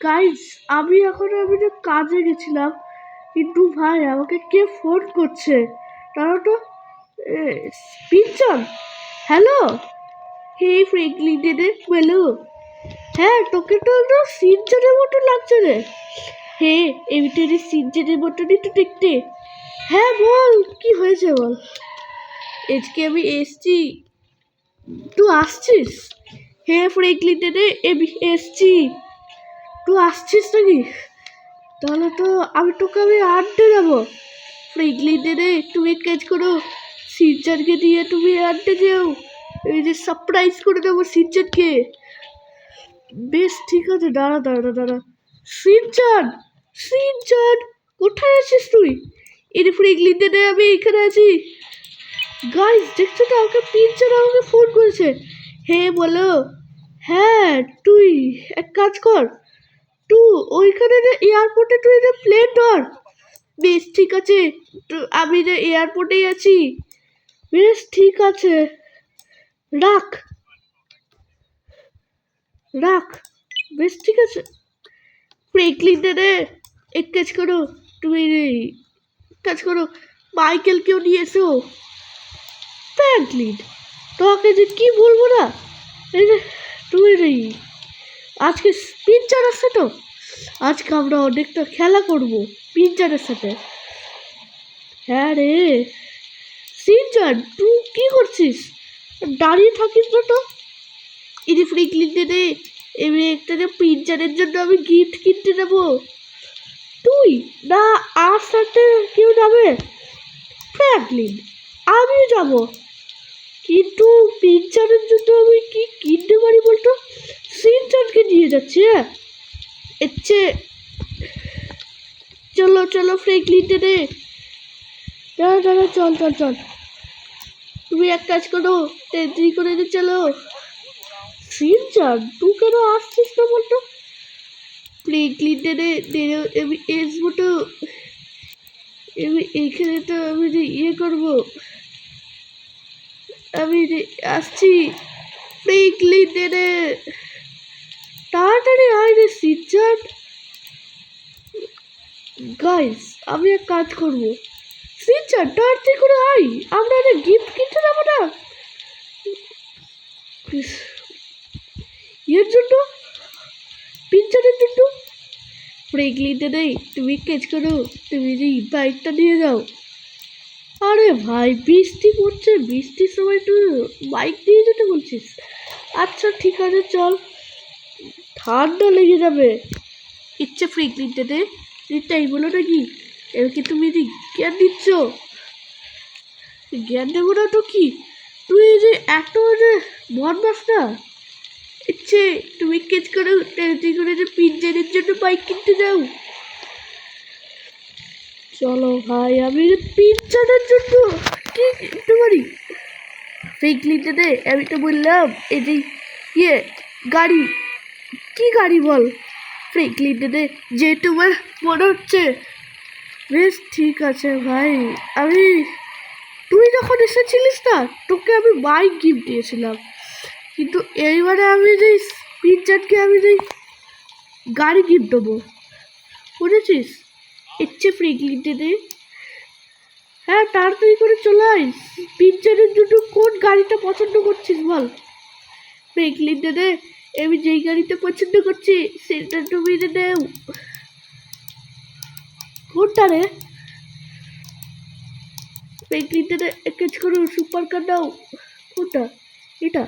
Guys আমি এখন আমি যে কাজে গেছিলাম। কিন্তু ভাই, আমাকে কে ফোন করছে? তারা তো পিনচন হ্যালো হে ফ্রেঙ্কলি দেদে বলো হ্যাঁ তোকে তো তো সিনচনের মতো লাগছে রে। হে এমিটারি সিনচনের মতনই তো দেখতে। হ্যাঁ বল, কি হয়েছে বল? আজকে আমি এসছি। তুই আসছিস? হে ফ্রেঙ্কলি আমি এসছি। তুই আসছিস নাকি? তাহলে তো আমি তোকে আমি আনতে যাব ফ্রেঙ্কলি দেদে তুমি কাজ করো সিনচানকে দিয়ে তুমি আনতে যেও এই যে সারপ্রাইজ করে দেবো সিনচানকে বেশ, ঠিক আছে, দাঁড়া দাঁড়া দাঁড়া। সিনচান সিনচান কোথায় আছিস তুই? এর ফ্রেঙ্কলি দেদে আমি এখানে আছি। গাইস দেখছ তো, আমাকে পিনচার আমাকে ফোন করেছে। হে, বলো। হ্যাঁ তুই এক কাজ কর। তুই ওইখানে যে এয়ারপোর্টে তুই যে প্লেন ধর। বেশ, ঠিক আছে। আমি যে এয়ারপোর্টেই আছি। বেশ, ঠিক আছে। রাখ। রাখ। বেশ, ঠিক আছে। ফ্রেঙ্কলিন রে এক কাজ করো, তুমি কাজ করো। মাইকেলকেও নিয়ে এসো। ফ্র্যাঙ্কলিন তোমাকে যে কি বলব না? এই যে, তুমি এই আজকে আসছে তো? আজকে আমরা অনেকটা খেলা করব পিকচারের সাথে। হ্যাঁ রে। সিনচান তুই কি করছিস? দাঁড়িয়ে থাকিস না তো? ইনি ফ্রিকলিন দে এমনি একটা যে পিকচারের জন্য আমি গিফট কিনতে যাব তুই না আর সাথে কেউ যাবে? ফ্র্যাঙ্কলিন, আমিও যাব। কিন্তু পিকচারের জন্য আমি কি কিনতে পারি বলতো? সিনচানকে নিয়ে যাচ্ছি হ্যাঁ? এর চেয়ে চলো চলো ফ্রেঙ্কলিন দে। দাঁড়া দাঁড়া, চল চল চল। তুমি এক কাজ করো দেরি করে দিয়ে চলো। সিনচান তুই কেন আসছিস না বলতো? ফ্রেঙ্কলিন দে আমি আসব তো আমি এইখানে তো আমি যে ইয়ে করব। আমি আসছি। ফ্রেঙ্কলিন দে। তাড়াতাড়ি আয় রে সিনচান গাইস আমি এক কাজ করব। সিনচান তাড়াতাড়ি করে আই আমরা একটা গিফট কিনতে যাব না। এর জন্য? পিকচারের জন্য? ফ্রেঙ্কলিতে নেই। তুমি কাজ করো। তুমি যে বাইকটা নিয়ে যাও। আরে ভাই, বৃষ্টি পড়ছে। বৃষ্টির সময় তুই বাইক নিয়ে যেতে বলছিস। আচ্ছা ঠিক আছে, চল। ঠান্ডা লেগে যাবে। ইচ্ছে ফ্রেঙ্কলিতে দে। তাই বলো নাকি? এবার কি তুমি যে জ্ঞান দিচ্ছ? জ্ঞান দেবো না তো কি? তুই যে এত যে বদমাস না? ইচ্ছে, তুমি কেচ করে টেন্সি করে যে পিজ্জারের জন্য বাইক কিনতে যাও। চলো ভাই, আমি পিজ্জাটার জন্য কি কিনতে পারি? ফেকলিতে দে, আমি তো বললাম, এই যে ইয়ে গাড়ি। কি গাড়ি বল? ফ্রেঙ্কলিতে দে যে তোমার মনে হচ্ছে বেশ, ঠিক আছে ভাই। আমি, তুই যখন এসেছিলিস না, তোকে আমি বাইক গিফট দিয়েছিলাম। কিন্তু এইবারে আমি যে পিজ্জাটকে আমি যে গাড়ি গিফট দেবো। বুঝেছিস? ইচ্ছে ফ্রিগলিতে দে হ্যাঁ তাড়াতাড়ি করে চলে আয়। পিজ্জাটের জন্য কোন গাড়িটা পছন্দ করছিস বল? ফ্রিগলিতে দে আমি যেই গাড়িটা পছন্দ করছি, সেটা তুমি দে দেও। কোনটা রে? ফ্রেঙ্কলিতে এক কাজ করো সুপার কার দাও কোনটা? এটা?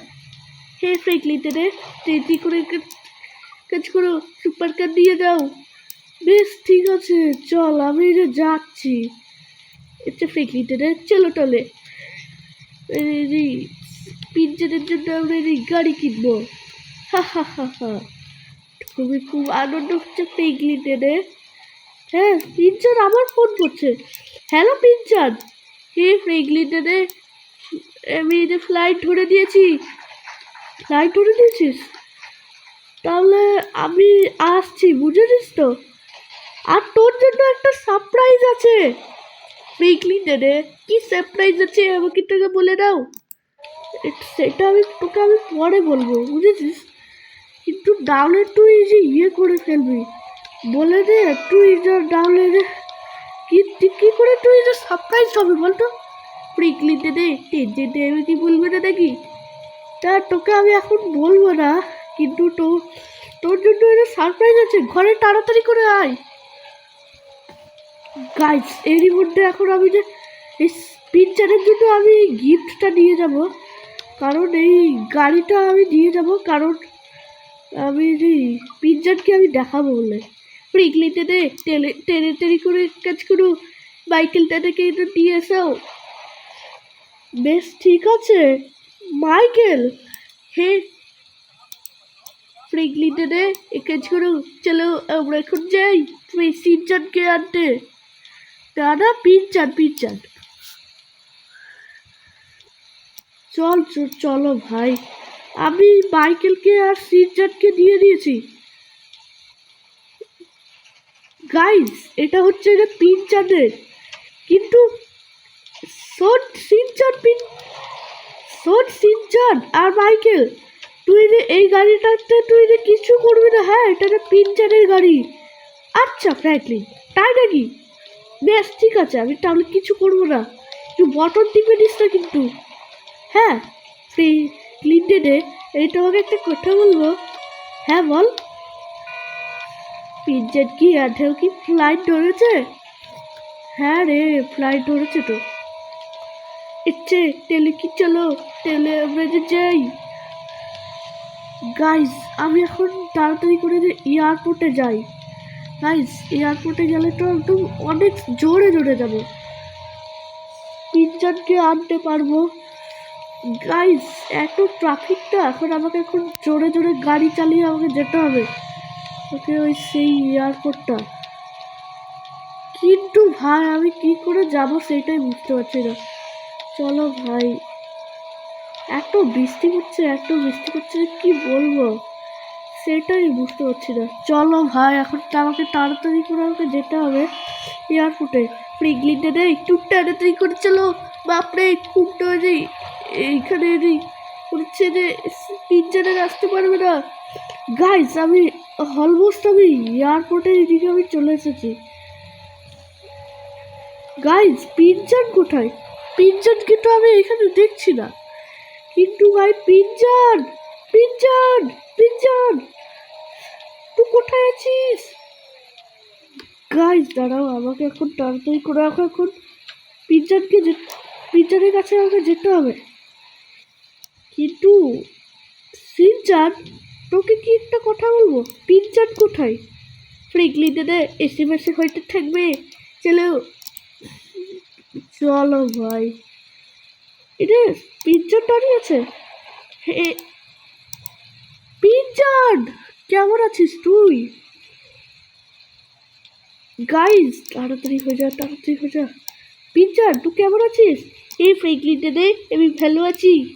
হে ফ্রেঙ্কলিতে রে তেজি করে কাজ করো সুপার কার দিয়ে দাও বেশ, ঠিক আছে, চল, আমি যে যাচ্ছি। এটা ফ্রেঙ্কলিতে রে, চলো টলে পিজ্জাদের জন্য আমরা এই গাড়ি কিনবো। খুবই খুব আনন্দ হচ্ছে ফ্রেঙ্কলিতে রে। হ্যাঁ পিনচার আবার ফোন করছে। হ্যালো পিনচার হে ফ্রেগলি দে আমি যে ফ্লাইট ধরে দিয়েছি। ফ্লাইট ধরে দিয়েছিস? তাহলে আমি আসছি, বুঝেছিস তো? আর তোর জন্য একটা সারপ্রাইজ আছে। ফ্রেগলি দে কি সারপ্রাইজ আছে আমাকে তোকে বলে দাও। সেটা আমি, তোকে আমি পরে বলব, বুঝেছিস? কিন্তু ডাউনে তুই যে ইয়ে করে ফেলবি। বলে দে যে ডাউনে কি কি করে যে সারপ্রাইজ হবে বলতো? প্রিকলিতে দে টেজে দে, আমি কি বলবি না দেখি? তা তোকে আমি এখন বলব না, কিন্তু তো, তোর জন্য এটা সারপ্রাইজ আছে, ঘরে তাড়াতাড়ি করে আয়। গাইজ এরই মধ্যে এখন আমি যে এই পিকচারের জন্য আমি এই গিফটটা নিয়ে যাব। কারণ এই গাড়িটা আমি নিয়ে যাব, কারণ আমি পিকচারকে আমি দেখাবো বলে। প্রিকলিতে দে টেনে টেনে করে কাজ করু। মাইকেলটাকে একটু দিয়ে এসো। বেশ, ঠিক আছে। মাইকেল, হে। ফ্রিগলিতে দে, এ কাজ করো। চলো, আমরা এখন যাই। তুমি প্রেসিডেন্টকে আনতে। দাদা পিজ্জান পিজ্জান চল চ- চলো ভাই। আমি মাইকেলকে আর সিনজানকে দিয়ে দিয়েছি। গাইস এটা হচ্ছে এটা পিনচানের কিন্তু শোন সিনচান পিন শোন সিনচান আর মাইকেল, তুই যে এই গাড়িটাতে তুই যে কিছু করবি না হ্যাঁ এটা রে পিনচানের গাড়ি। আচ্ছা ফ্র্যাঙ্কলিন তাই নাকি? বেশ, ঠিক আছে, আমি তাহলে কিছু করব না। তুই বটন টিপে দিস না কিন্তু। হ্যাঁ ফ্রি ক্লিনটেনে এই তোমাকে একটা কথা বলব। হ্যাঁ বল। পিজ্জার কি আঠেও কি ফ্লাইট ধরেছে? হ্যাঁ রে ফ্লাইট ধরেছে তো। ইচ্ছে টেলে কি চলো? টেলে আমরা যে যাই। গাইজ আমি এখন তাড়াতাড়ি করে যে এয়ারপোর্টে যাই। গাইজ এয়ারপোর্টে গেলে তো একদম অনেক জোরে জোরে যাব। পিজ্জাকে আনতে পারব। গাইজ এত ট্রাফিকটা এখন আমাকে এখন জোরে জোরে গাড়ি চালিয়ে আমাকে যেতে হবে। ওকে ওই সেই এয়ারপোর্টটা কিন্তু ভাই, আমি কি করে যাব সেটাই বুঝতে পারছি না। চলো ভাই। এত বৃষ্টি হচ্ছে এত বৃষ্টি হচ্ছে কি বলব? সেটাই বুঝতে পারছি না। চলো ভাই, এখন তো আমাকে তাড়াতাড়ি করে আমাকে যেতে হবে এয়ারপোর্টে প্রিগলিতে রে একটু তাড়াতাড়ি করে চলো। বাপরে, খুব ডরে এইখানে হচ্ছে যে পিজ্জারে আসতে পারবে না। গাইস আমি অলমোস্ট আমি এয়ারপোর্টের এদিকে আমি চলে এসেছি। গাইস পিজ্জান কোথায়? পিজ্জানকে কিন্তু আমি এখানে দেখছি না। কিন্তু ভাই পিজ্জান পিজ্জান পিজ্জান তুই কোথায় আছিস? গাইস দাঁড়াও, আমাকে এখন তাড়াতাড়ি করে রাখো এখন পিজ্জানকে যে পিজ্জানের কাছে আমাকে যেতে হবে। কিন্তু সিনচান তোকে কি একটা কথা বলব? পিজ্জান কোথায়? ফ্রিগলি দে এসে মেসে হয়তো থাকবে। চলো। চলো ভাই। এটা পিজ্জান দাঁড়িয়ে আছে? হে পিজ্জান কেমন আছিস তুই? গাইজ তাড়াতাড়ি হয়ে যা, তাড়াতাড়ি হয়ে যা। পিজ্জান তুই কেমন আছিস? এই ফ্রিগলি দে আমি ভালো আছি।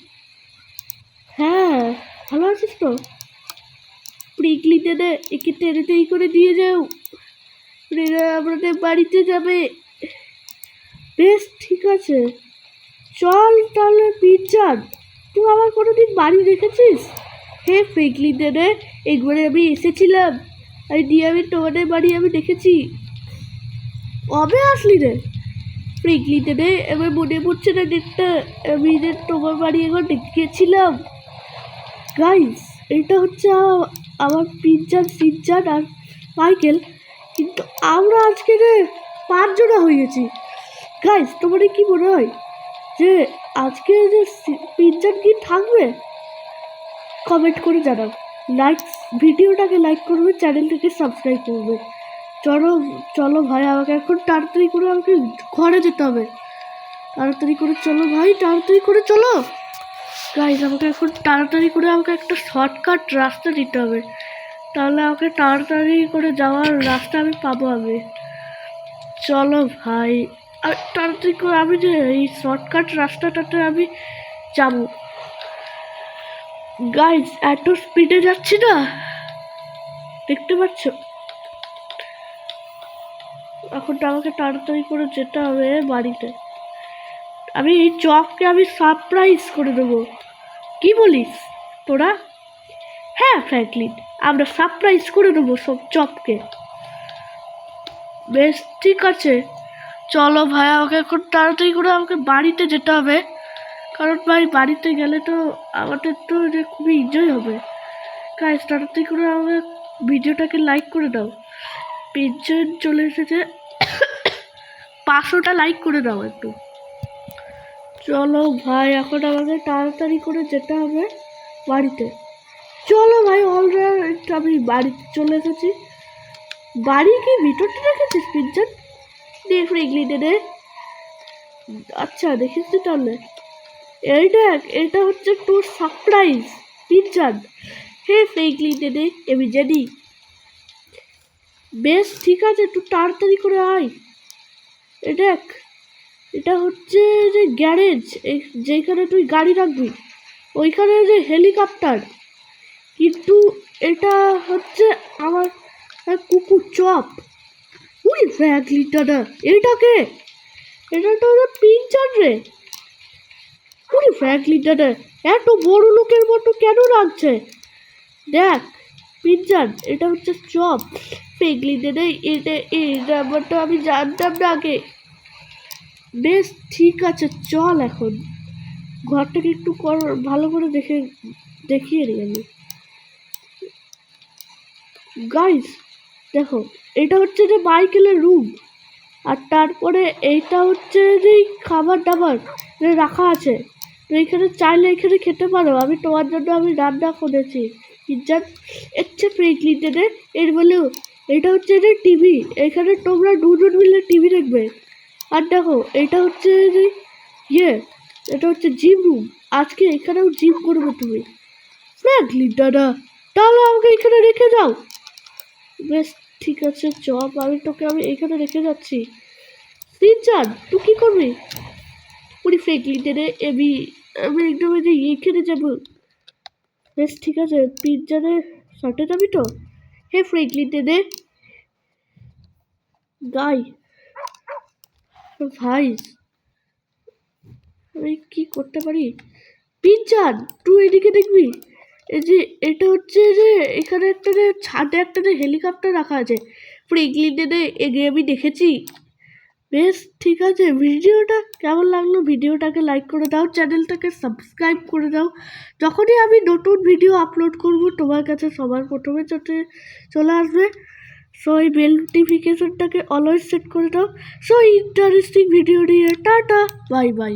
হ্যাঁ ভালো আছিস তো? প্রিকলি দে একে টেনে করে দিয়ে যাও। এরা আমাদের বাড়িতে যাবে। বেশ, ঠিক আছে। চল তাহলে পিজ্জান তুই আমার কোনোদিন বাড়ি দেখেছিস? হে ফ্রিকলি দে একবারে আমি এসেছিলাম। আর দিয়ে আমি তোমাদের বাড়ি আমি দেখেছি। কবে আসলি রে? ফ্রিকলি দে এবার মনে পড়ছে না ডেটটা আমি যে তোমার বাড়ি একবার গেছিলাম গাইস এটা হচ্ছে আমার পিজ্জার সিজ্জান আর মাইকেল। কিন্তু আমরা আজকে যে পাঁচজনা হয়ে গেছি। গাইস তোমাদের কি মনে হয় যে আজকে যে পিজ্জান কি থাকবে? কমেন্ট করে জানাও। লাইক ভিডিওটাকে লাইক করবে, চ্যানেলটাকে সাবস্ক্রাইব করবে। চলো চলো ভাই, আমাকে এখন তাড়াতাড়ি করে আমাকে ঘরে যেতে হবে। তাড়াতাড়ি করে চলো ভাই, তাড়াতাড়ি করে চলো। গাইজ আমাকে এখন তাড়াতাড়ি করে আমাকে একটা শর্টকাট রাস্তা দিতে হবে। তাহলে আমাকে তাড়াতাড়ি করে যাওয়ার রাস্তা আমি পাবো আমি চলো ভাই। আর তাড়াতাড়ি করে আমি যে এই শর্টকাট রাস্তাটাতে আমি যাব। গাইজ এত স্পিডে যাচ্ছি না। দেখতে পাচ্ছ? এখন তো আমাকে তাড়াতাড়ি করে যেতে হবে বাড়িতে। আমি এই চককে আমি সারপ্রাইজ করে দেবো। কি বলিস তোরা? হ্যাঁ ফ্র্যাঙ্কলিন আমরা সারপ্রাইজ করে দেবো সব চপকে বেশ, ঠিক আছে। চলো ভাই, আমাকে এখন তাড়াতাড়ি করে আমাকে বাড়িতে যেতে হবে। কারণ ভাই, বাড়িতে গেলে তো আমাদের তো এটা খুবই এনজয় হবে। গাইস তাড়াতাড়ি করে আমাকে ভিডিওটাকে লাইক করে দাও। পেজজন চলে এসেছে। পাঁচশোটা লাইক করে দাও একটু। চলো ভাই, এখন আমাকে তাড়াতাড়ি করে যেতে হবে বাড়িতে। চলো ভাই অলরেডি আমি বাড়িতে চলে এসেছি। বাড়ি কি ভিতরটা রেখেছিস, পিজ্জার? দে ফ্রিগলি দে আচ্ছা দেখিস তুই তাহলে। এই দেখ, এটা হচ্ছে তোর সারপ্রাইজ পিজ্জার। হে ফ্রিগলি দে আমি জানি। বেশ, ঠিক আছে তুই তাড়াতাড়ি করে আয়। এ দেখ। এটা হচ্ছে যে গ্যারেজ যেখানে তুই গাড়ি রাখবি, ওইখানে যে হেলিকপ্টার। কিন্তু এটা হচ্ছে আমার কুকুর চপ। ফ্র্যাঙ্কলি দাদা এটাকে এটা তো পিঞ্চার রে। উই ফ্র্যাঙ্কলি দাদা এত বড় লোকের মতো কেন রাখছে? দেখ পিঞ্চার এটা হচ্ছে চপ। ফ্র্যাঙ্কলি দাদা এটা, এই ব্যাপারটা আমি জানতাম না আগে। বেশ, ঠিক আছে, চল এখন। ঘরটাকে একটু কর, ভালো করে দেখে, দেখিয়ে দিই আমি। গাইস দেখো, এটা হচ্ছে যে মাইকেলের রুম আর তারপরে এইটা হচ্ছে যে খাবার দাবার রাখা আছে। তো এখানে চাইলে এখানে খেতে পারো। আমি তোমার জন্য আমি রান্না করেছি। পিজ্জার হচ্ছে ফ্রেঙ্কলিতে এর বলেও, এটা হচ্ছে যে টিভি এখানে তোমরা দুজন মিলে টিভি দেখবে। আর দেখো, এটা হচ্ছে যে ইয়ে এটা হচ্ছে জিম রুম আজকে এখানেও জিম করবে তুমি। ফ্র্যাঙ্কলিন দাদা। তাহলে আমাকে এখানে রেখে যাও বেশ, ঠিক আছে চপ আমি তোকে, আমি এখানে রেখে যাচ্ছি। সিনচান, তুই কী করবি? পুরি ফ্রেঙ্কলিন রে আমি আমি একদম যে এখানে যাব। বেশ, ঠিক আছে পিৎজারে সাথে যাবি তো? হে ফ্রেঙ্কলিন রে গাই ভাই, আমি কি করতে পারি? পিজ্জান তুই এদিকে দেখবি? এই যে, এটা হচ্ছে যে, এখানে একটা যে ছাদে একটা যে হেলিকপ্টার রাখা আছে। পুরো ফ্রিগলিনে এগিয়ে আমি দেখেছি। বেশ, ঠিক আছে, ভিডিওটা কেমন লাগল ভিডিওটাকে লাইক করে দাও, চ্যানেলটাকে সাবস্ক্রাইব করে দাও। যখনই আমি নতুন ভিডিও আপলোড করব, তোমার কাছে সবার প্রথমে চলে আসবে। সো এই বেল নোটিফিকেশনটাকে অলওয়েজ সেট করে দাও। সো ইন্টারেস্টিং ভিডিও নিয়ে, টাটা বাই বাই